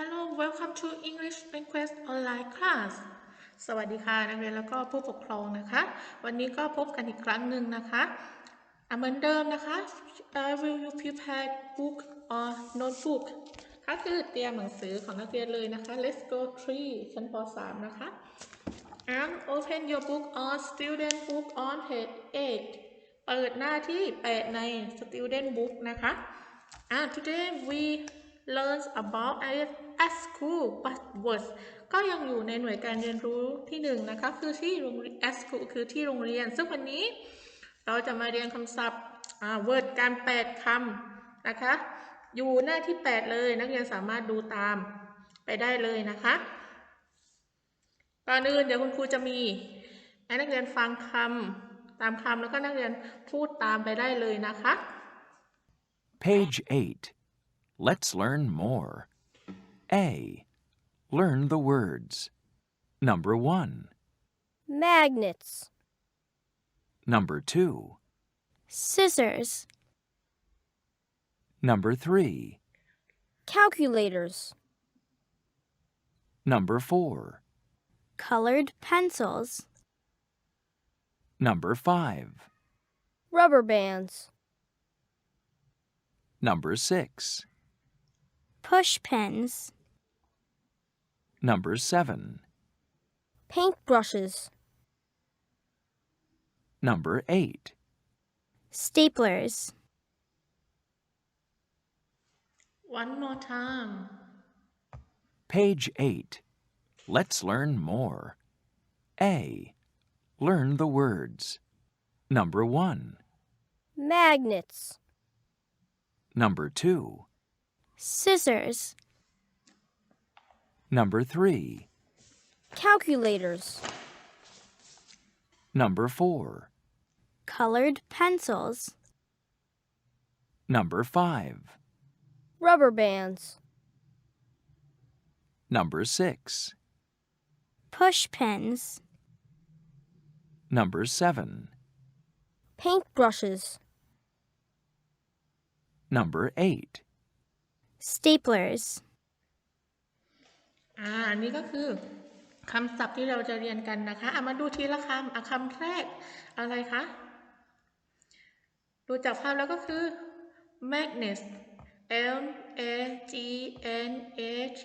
Hello welcome to English Request Online Class สวัสดีค่ะนักเรียนแล้วก็ผู้ปกครองนะคะ วันนี้ก็พบกันอีกครั้งหนึ่งนะคะเหมือนเดิมนะคะ uh, Will you prepare book or notebook ก็คือเตรียมหนังสือของนักเรียนเลยนะคะ Let's go 3ชั้นป .3 นะคะ and open your book on student book on page 8เปิดหน้าที่ 8 ใน student book นะคะอ่า today we learn about at school but words ก็ยังอยู่ในหน่วยการเรียนรู้ที่หนึ่งนะคะคือที่โรงเรียน at school คือที่โรงเรียน ซึ่งวันนี้เราจะมาเรียนคำศัพท์อ่า word การแปดคำนะคะ อยู่หน้าที่ 8 เลยนักเรียนสามารถดูตามไปได้เลยนะคะก่อนอื่นเดี๋ยวคุณครูจะมีให้นักเรียนฟังคำตามคำแล้วก็นักเรียนพูดตามไปได้เลยนะคะ Page 8. Let's learn more. A. Learn the words. Number 1. magnets, Number 2. scissors, Number 3. calculators, Number 4. colored pencils, Number 5. rubber bands, Number 6. push pens, Number 7. paintbrushes, Number 8. staplers, one more time Page 8. Let's learn more. A. Learn the words. Number 1. magnets, Number 2. scissors, Number 3. calculators, Number 4. colored pencils, Number 5. rubber bands, Number 6. push pens, Number 7. paintbrushes, Number 8. staplers, อ่าอันนี้ก็คือคำศัพท์ที่เราจะเรียนกันนะคะอะมาดูทีละคำอะคำแรกอะไรคะ ดูจากภาพแล้วก็คือ magnet M A G N A T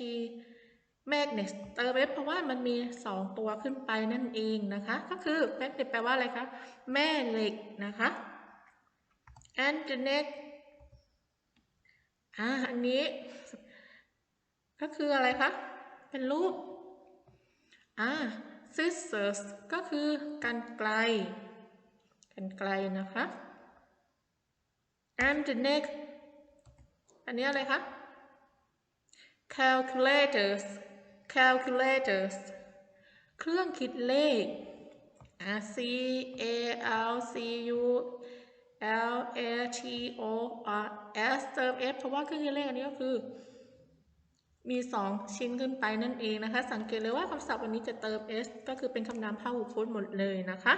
magnet เติม f เพราะว่ามันมีสองตัวขึ้นไปนั่นเองนะคะ ก็คือ magnet แปลว่าอะไรคะ แม่เหล็กนะคะ and the next อ่าอันนี้ ก็คืออะไรคะ เป็นรูปอ่า scissors ก็คือกันไกลกันไกลนะคะ and the next อันนี้อะไรคะ calculators calculators เครื่องคิดเลข C A L C U L A T O R S เติม F เพราะว่าเครื่องคิดเลขอันนี้ก็คือ มี 2 ชิ้นขึ้นไปนั่นเองนะคะ สังเกตเลยว่าคำศัพท์วันนี้จะเติม s ก็คือเป็นคำนามพหูพจน์หมดเลยนะคะ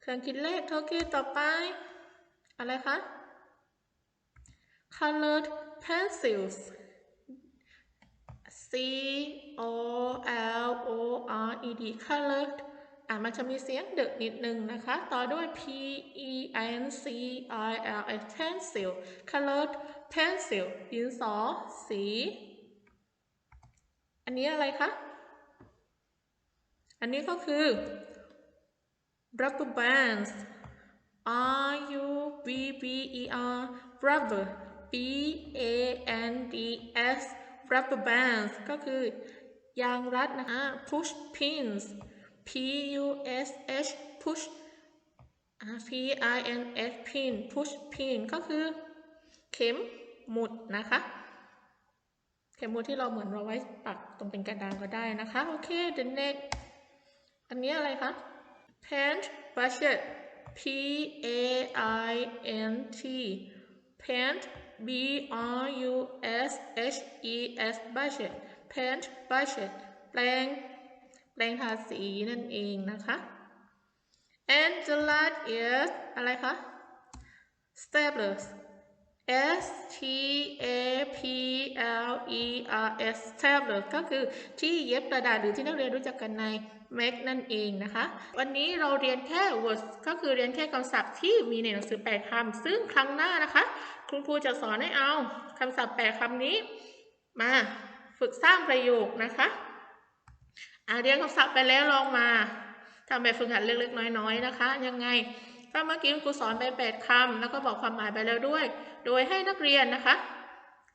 เครื่องคิดเลขโทเกต่อไป อะไรคะ colored pencils C O L O R E D colored อะมันจะมีเสียงเดอะนิดนึงนะคะ ต่อด้วย P E N C I L S pencil colored pencil ดินสอสี อันนี้อะไรคะ อันนี้ก็คือ rubber bands R U B B E R rubber B A N D S rubber bands ก็คือยางรัดนะคะ push pins P U S H push P I N S pin push pin ก็คือ เข็มหมุดนะคะ เข็มหมุดที่เราเหมือนเราไว้ปักตรงเป็นกระดานก็ได้นะคะ โอเค the next อันนี้อะไรคะ paint budget P A I N T paint B R U S H E S budget paint budget แปลง แปลงทาสีนั่นเองนะคะ and the last is อะไรคะ staplers S T A P L E R S stapler ก็คือที่เย็บกระดาษหรือที่นักเรียนรู้จักกันใน Mac นั่นเองนะคะ วันนี้เราเรียนแค่ words ก็คือเรียนแค่คำศัพท์ที่มีในหนังสือแปดคำซึ่งครั้งหน้านะคะ คุณครูจะสอนให้เอาคำศัพท์แปดคำนี้ มาฝึกสร้างประโยคนะคะอ่าเรียนคำศัพท์ไปแล้วลองมาทำแบบฝึกหัดเล็กๆน้อยๆนะคะ ยังไง ก็เมื่อกี้ครูสอนไปแปดคำแล้วก็บอกความหมายไปแล้วด้วย โดยให้นักเรียนนะคะ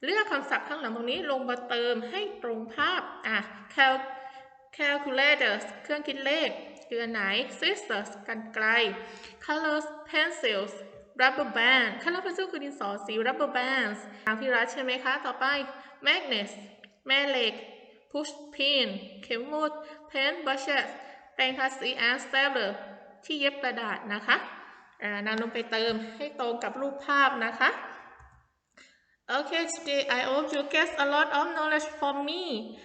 เลือกคำศัพท์ข้างหลังตรงนี้ลงมาเติมให้ตรงภาพอะ cal calculators เครื่องคิดเลขเคืออันไหน scissors กันไกล colors pencils rubber band color pencil คือดินสอสี rubber bands ทางที่รัดใช่ไหมคะ ต่อไป magnets แม่เหล็ก push pin เข็มหมุด pen brushes แปรงทาสี and stapler ที่เย็บกระดาษนะคะ นำลงไปเติมให้ตรงกับรูปภาพนะคะ Okay, today I hope you get a lot of knowledge from me.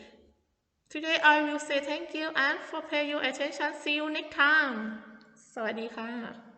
Today I will say thank you and for pay your attention. See you next time. สวัสดีค่ะ